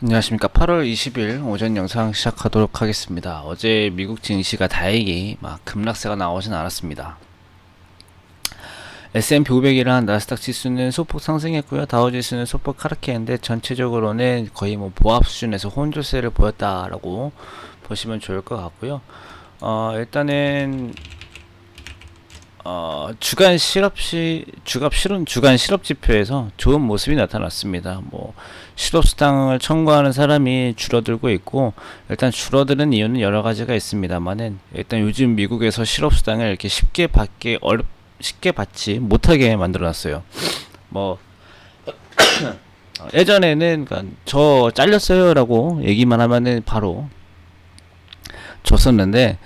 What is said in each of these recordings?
안녕하십니까. 8월 20일 오전 영상 시작하도록 하겠습니다. 어제 미국 증시가 다행히 막 급락세가 나오진 않았습니다. S&P 500이랑 나스닥 지수는 소폭 상승했고요. 다우 지수는 소폭 하락했는데 전체적으로는 거의 뭐 보합 수준에서 혼조세를 보였다라고 보시면 좋을 것 같고요. 어, 일단은 어, 주간 실업시 주갑 실은 주간 실업 지표에서 좋은 모습이 나타났습니다. 뭐 실업 수당을 청구하는 사람이 줄어들고 있고 일단 줄어드는 이유는 여러 가지가 있습니다만은 일단 요즘 미국에서 실업 수당을 이렇게 쉽게 받기 어렵 쉽게 받지 못하게 만들어놨어요. 뭐 예전에는 그러니까 저 잘렸어요라고 얘기만 하면은 바로 줬었는데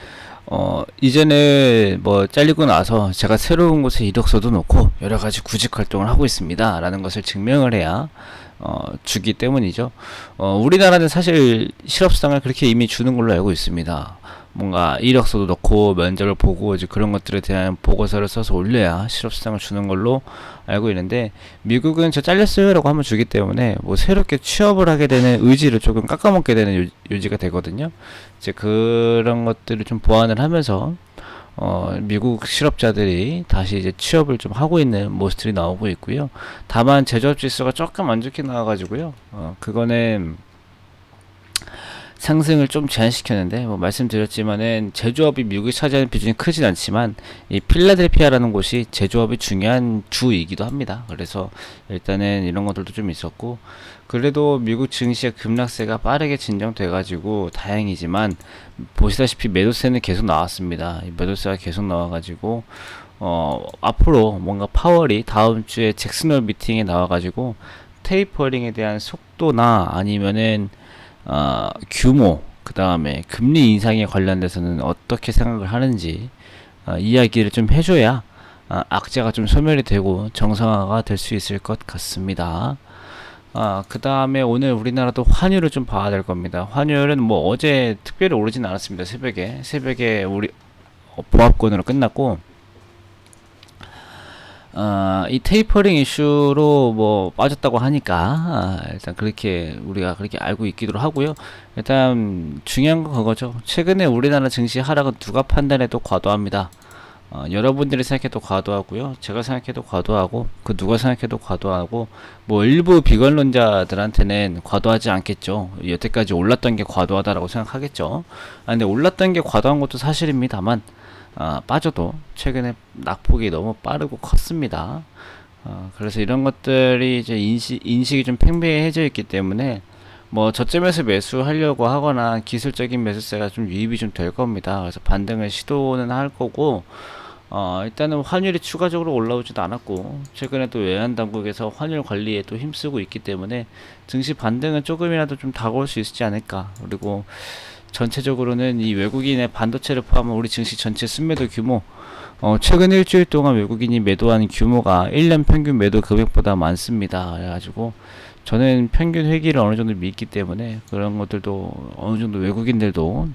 어, 이제는 뭐 잘리고 나서 제가 새로운 곳에 이력서도 놓고 여러 가지 구직 활동을 하고 있습니다. 라는 것을 증명을 해야 어, 주기 때문이죠. 어, 우리나라는 사실 실업수당을 그렇게 이미 주는 걸로 알고 있습니다. 뭔가 이력서도 넣고 면접을 보고 이제 그런 것들에 대한 보고서를 써서 올려야 실업수당을 주는 걸로 알고 있는데 미국은 저 잘렸어요라고 하면 주기 때문에 뭐 새롭게 취업을 하게 되는 의지를 조금 깎아먹게 되는 요, 요지가 되거든요. 이제 그런 것들을 좀 보완을 하면서 어, 미국 실업자들이 다시 이제 취업을 좀 하고 있는 모습들이 나오고 있고요. 다만 제조업 지수가 조금 안 좋게 나와가지고요. 어, 그거는 상승을 좀 제한시켰는데 뭐 말씀드렸지만은 제조업이 미국이 차지하는 비중이 크진 않지만 이 필라델피아라는 곳이 제조업이 중요한 주이기도 합니다. 그래서 일단은 이런 것들도 좀 있었고 그래도 미국 증시의 급락세가 빠르게 진정돼 가지고 다행이지만 보시다시피 매도세는 계속 나왔습니다. 이 매도세가 계속 나와 가지고 어 앞으로 뭔가 파월이 다음 주에 잭슨홀 미팅에 나와 가지고 테이퍼링에 대한 속도나 아니면은 어, 규모, 그 다음에 금리 인상에 관련돼서는 어떻게 생각을 하는지 어, 이야기를 좀 해줘야 어, 악재가 좀 소멸이 되고 정상화가 될 수 있을 것 같습니다. 아, 그 다음에 오늘 우리나라도 환율을 좀 봐야 될 겁니다. 환율은 뭐 어제 특별히 오르진 않았습니다. 새벽에. 새벽에 우리 어, 보합권으로 끝났고, 어, 이 테이퍼링 이슈로 뭐 빠졌다고 하니까 아, 일단 그렇게 우리가 그렇게 알고 있기도 하고요. 일단 중요한 건 그거죠. 최근에 우리나라 증시 하락은 누가 판단해도 과도합니다. 어, 여러분들이 생각해도 과도하고요. 제가 생각해도 과도하고 그 누가 생각해도 과도하고 뭐 일부 비관론자들한테는 과도하지 않겠죠. 여태까지 올랐던 게 과도하다라고 생각하겠죠. 아, 근데 올랐던 게 과도한 것도 사실입니다만 어, 빠져도 최근에 낙폭이 너무 빠르고 컸습니다. 어, 그래서 이런 것들이 이제 인식, 인식이 좀 팽배해져 있기 때문에 뭐 저점에서 매수하려고 하거나 기술적인 매수세가 좀 유입이 좀 될 겁니다. 그래서 반등을 시도는 할 거고 어, 일단은 환율이 추가적으로 올라오지도 않았고 최근에 또 외환 당국에서 환율 관리에 또 힘쓰고 있기 때문에 증시 반등은 조금이라도 좀 다가올 수 있지 않을까. 그리고 전체적으로는 이 외국인의 반도체를 포함한 우리 증시 전체 순매도 규모 어, 최근 일주일 동안 외국인이 매도한 규모가 1년 평균 매도 금액보다 많습니다. 그래가지고 저는 평균 회기를 어느 정도 믿기 때문에 그런 것들도 어느 정도 외국인들도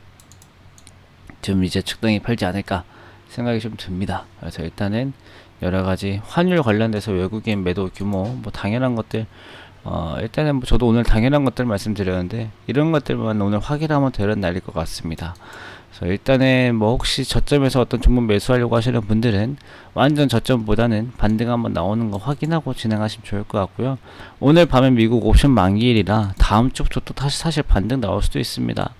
좀 이제 적당히 팔지 않을까 생각이 좀 듭니다. 그래서 일단은 여러 가지 환율 관련돼서 외국인 매도 규모 뭐 당연한 것들 어, 일단은 뭐 저도 오늘 당연한 것들 말씀드렸는데 이런 것들만 오늘 확인하면 되는 날일 것 같습니다. 그래서 일단은 뭐 혹시 저점에서 어떤 종목 매수하려고 하시는 분들은 완전 저점보다는 반등 한번 나오는 거 확인하고 진행하시면 좋을 것 같고요. 오늘 밤에 미국 옵션 만기일이라 다음 주부터 또 다시 사실 반등 나올 수도 있습니다.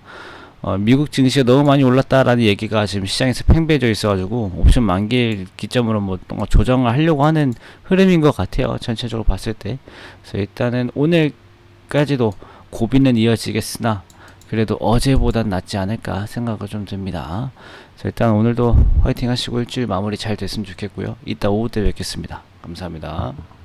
어, 미국 증시가 너무 많이 올랐다라는 얘기가 지금 시장에서 팽배해져 있어가지고 옵션 만기일 기점으로 뭐 뭔가 조정을 하려고 하는 흐름인 것 같아요. 전체적으로 봤을 때. 그래서 일단은 오늘까지도 고비는 이어지겠으나 그래도 어제보단 낫지 않을까 생각을 좀 듭니다. 그래서 일단 오늘도 화이팅 하시고 일주일 마무리 잘 됐으면 좋겠고요. 이따 오후 때 뵙겠습니다. 감사합니다.